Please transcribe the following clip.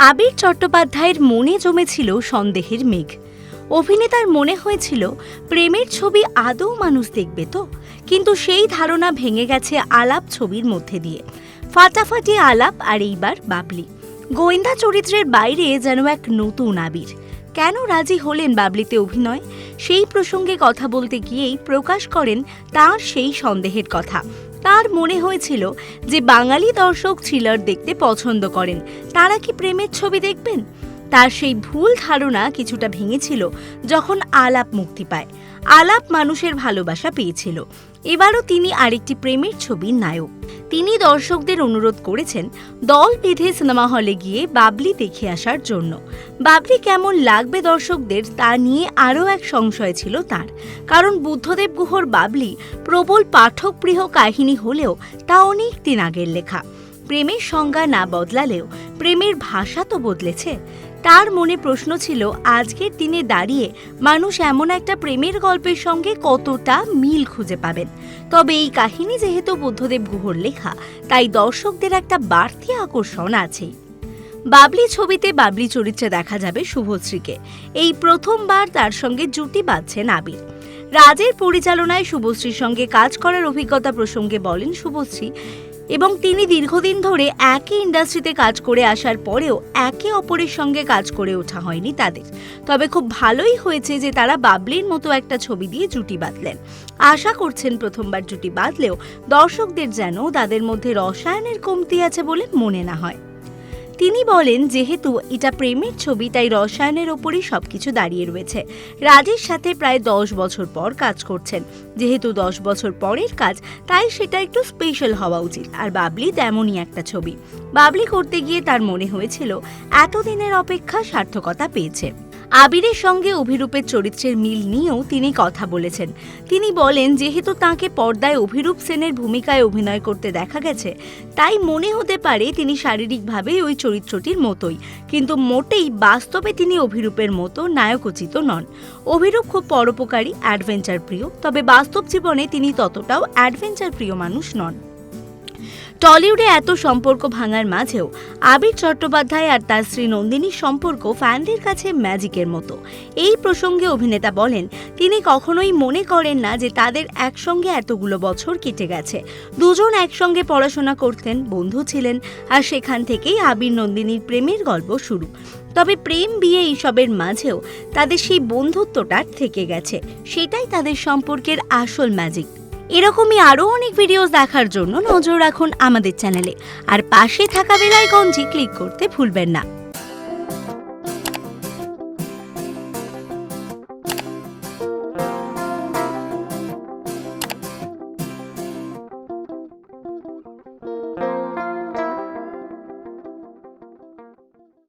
আবির চট্টোপাধ্যায়ের মনে জমেছিল সন্দেহের মেঘ। অভিনেতার মনে হয়েছিল, প্রেমের ছবি আদৌ মানুষ দেখবে তো? কিন্তু সেই ধারণা ভেঙে গেছে আলাপ ছবির মধ্যে দিয়ে। ফাটাফাটি আলাপ আর এইবার বাবলি। গোয়েন্দা চরিত্রের বাইরে যেন এক নতুন আবির। কেন রাজি হলেন বাবলিতে অভিনয়? সেই প্রসঙ্গে কথা বলতে গিয়েই প্রকাশ করেন তার সেই সন্দেহের কথা। তার মনে হয়েছিল যে বাঙালি দর্শক থ্রিলার দেখতে পছন্দ করেন। তারা কি প্রেমের ছবি দেখবেন? তার সেই ভুল ধারণা কিছুটা ভেঙেছিল যখন আলাপ মুক্তি পায়। আলাপ মানুষের ভালোবাসা পেয়েছিল। এবারও তিনি আরেকটি প্রেমের ছবির নায়ক। তিনি দর্শকদের অনুরোধ করেছেন, দল বেঁধে সিনেমা হলে গিয়ে বাবলি দেখে আসার জন্য। বাবলি কেমন লাগবে দর্শকদের তা নিয়ে আরও এক সংশয় ছিল তার। কারণ বুদ্ধদেব গুহর বাবলি প্রবল পাঠকপ্রিয় কাহিনী হলেও তা অনেক দিন আগের লেখা। প্রেমের সংজ্ঞা না বদলালেও প্রেমের ভাষা তো বদলেছে। তার মনে প্রশ্ন ছিল, আজকের দিনে দাঁড়িয়ে মানুষ এমন একটা প্রেমের গল্পের সঙ্গে কতটা মিল খুঁজে পাবেন? তবে এই কাহিনী যেহেতু বুদ্ধদেব গুহর লেখা, তাই দর্শকদের একটা বাড়তি আকর্ষণ আছেই বাবলি ছবিতে বাবলি চরিত্রে দেখা যাবে শুভশ্রীকে এই প্রথমবার তার সঙ্গে জুটি বাঁধছেন আবির। রাজের পরিচালনায় শুভশ্রীর সঙ্গে কাজ করার অভিজ্ঞতা প্রসঙ্গে বলেন শুভশ্রী, এবং তিনি দীর্ঘদিন ধরে একই ইন্ডাস্ট্রিতে কাজ করে আসার পরেও একে অপরের সঙ্গে কাজ করে ওঠা হয়নি তাদের। তবে খুব ভালোই হয়েছে যে তারা বাবলির মতো একটা ছবি দিয়ে জুটি বাঁধলেন। আশা করছেন প্রথমবার জুটি বাঁধলেও দর্শকদের যেন তাদের মধ্যে রসায়নের কমতি আছে বলে মনে না হয়। তিনি বলেন, যেহেতু এটা প্রেমের ছবি, তাই রসায়নের ওপরই সবকিছু দাঁড়িয়ে রয়েছে। রাজের সাথে প্রায় দশ বছর পর কাজ করছেন। যেহেতু দশ বছর পরের কাজ, তাই সেটা একটু স্পেশাল হওয়া উচিত। আর বাবলি তেমনই একটা ছবি। বাবলি করতে গিয়ে তার মনে হয়েছিল, এতদিনের অপেক্ষা সার্থকতা পেয়েছে। আবিরের সঙ্গে অভিরূপের চরিত্রের মিল নিয়েও তিনি কথা বলেছেন। তিনি বলেন, যেহেতু তাকে পর্দায় অভিরূপ সেনের ভূমিকায় অভিনয় করতে দেখা গেছে, তাই মনে হতে পারে তিনি শারীরিকভাবে ওই চরিত্রটির মতোই। কিন্তু মোটেই বাস্তবে তিনি অভিরূপের মতো নায়কোচিত নন। অভিরূপ খুব পরোপকারী অ্যাডভেঞ্চার প্রিয় তবে বাস্তব জীবনে তিনি ততটাও অ্যাডভেঞ্চার প্রিয় মানুষ নন। টলিউডে এত সম্পর্ক ভাঙার মাঝেও আবির চট্টোপাধ্যায় আর তার স্ত্রী নন্দিনীর সম্পর্ক ফ্যানদের কাছে ম্যাজিকের মতো। এই প্রসঙ্গে অভিনেতা বলেন, তিনি কখনোই মনে করেন না যে তাদের একসঙ্গে এতগুলো বছর কেটে গেছে। দুজন একসঙ্গে পড়াশোনা করতেন, বন্ধু ছিলেন আর সেখান থেকেই আবির নন্দিনীর প্রেমের গল্প শুরু। তবে প্রেম, বিয়ে এইসবের মাঝেও তাদের সেই বন্ধুত্বটা থেকে গেছে। সেটাই তাদের সম্পর্কের আসল ম্যাজিক। এরকমই আরও অনেক ভিডিওস দেখার জন্য নজর রাখুন আমাদের চ্যানেলে আর পাশে থাকা বেলাইকনটি ক্লিক করতে ভুলবেন না।